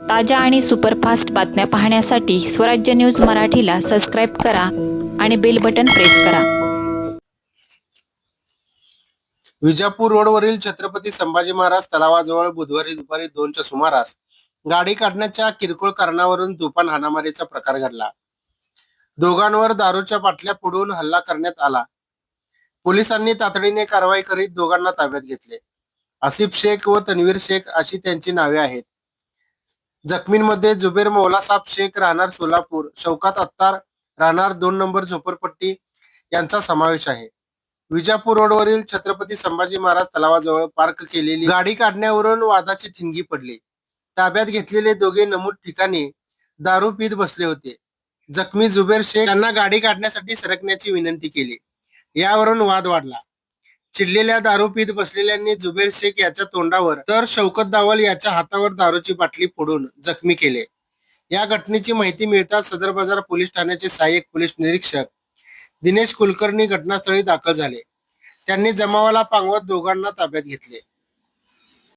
ताज्या आणि सुपरफास्ट बातम्या पाहण्यासाठी स्वराज्य न्यूज मराठीला सबस्क्राईब करा आणि बेल बटन प्रेस करा. विजापूर रोडवरील छत्रपती संभाजी महाराज तलावाजवळ बुधवारी दुपारी दोनच्या सुमारास गाडी काढण्याच्या किरकोळ कारणावरून तुफान हाणामारीचा प्रकार घडला. दोघांवर दारूच्या बाटल्या पुढून हल्ला करण्यात आला. पोलिसांनी तातडीने कारवाई करीत दोघांना ताब्यात घेतले. आसिफ शेख व तन्वीर शेख अशी त्यांची नावे आहेत. जखमींमध्ये जुबेर मौलासाब शेख राहणार सोलापूर शौकात अत्तार राहणार दोन नंबर झोपडपट्टी यांचा समावेश आहे. विजापूर रोडवरील छत्रपती संभाजी महाराज तलावाजवळ पार्क केलेली गाडी काढण्यावरून वादाची ठिणगी पडली. ताब्यात घेतलेले दोघे नमूद ठिकाणी दारू पीत बसले होते. जखमी जुबेर शेख यांना गाडी काढण्यासाठी सरकण्याची विनंती केली. यावरून वाद वाढला. चिडलेल्या दारू पीत बसलेल्यांनी जुबेर शेख याच्या तोंडावर तर शौकत दावल याच्या हातावर दारूची बाटली फोडून जखमी केले. या घटनेची माहिती मिळताच सदर बाजार पोलीस ठाण्याचे सहाय्यक पोलीस निरीक्षक दिनेश कुलकर्णी घटनास्थळी दाखल झाले. त्यांनी जमावाला पांगवत दोघांना ताब्यात घेतले.